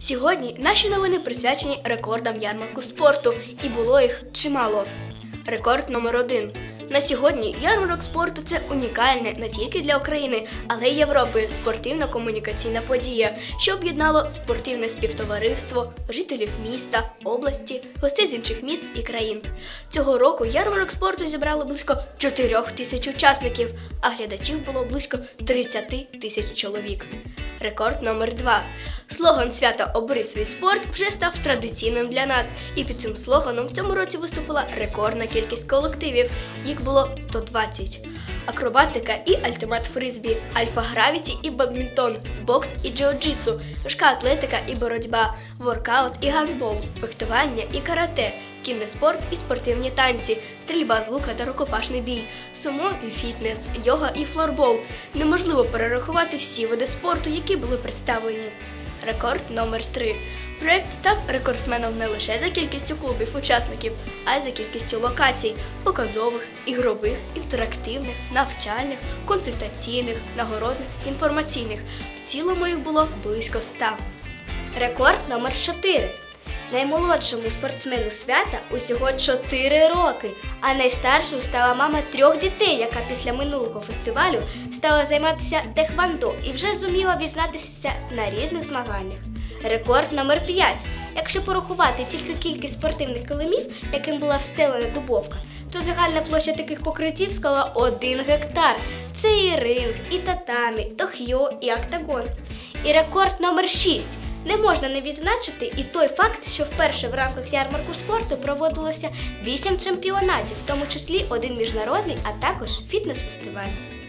Сьогодні наші новини присвячені рекордам ярмарку спорту, і було їх чимало. Рекорд номер один. На сьогодні ярмарок спорту це унікальне не тільки для України, але й Європи спортивно-комунікаційна подія, що об'єднало спортивне співтовариство, жителів міста, області, гостей з інших міст і країн. Цього року ярмарок спорту зібрало близько 4 тисяч учасників, а глядачів було близько 30 тисяч чоловік. Рекорд номер 2 Слоган свята Обери свій спорт вже став традиційним для нас, і під цим слоганом в цьому році виступила рекордна кількість колективів. Їх було 120. Акробатика і альтимат фризбі, альфа гравіті і бадмінтон, бокс і джиу-джитсу, важка атлетика і боротьба, воркаут і гандбол, фехтування і карате, кінний спорт і спортивні танці, стрільба з лука та рукопашний бій, сумо і фітнес, йога і флорбол. Неможливо перерахувати всі види спорту, які були представлені. Рекорд номер 3 Проект став рекордсменом не лише за кількістю клубів учасників, а й за кількістю локацій показових, ігрових, інтерактивних, навчальних, консультаційних, нагородних, інформаційних. В цілому їх було близько 100. Рекорд номер 4. Наймолодшому спортсмену свята усього 4 роки, а найстаршою стала мама трьох дітей, яка після минулого фестивалю стала займатися техвандо і вже зуміла відзнатися на різних змаганнях. Рекорд номер 5. Якщо порахувати тільки кількість спортивних килимів, яким була встелена дубовка, то загальна площа таких покриттів склала 1 гектар. Це і ринг, і татамі, тохйо, і октагон. І рекорд номер 6. Не можна не відзначити і той факт, що вперше в рамках ярмарку спорту проводилося 8 чемпіонатів, в тому числі один міжнародний, а також фітнес-фестиваль.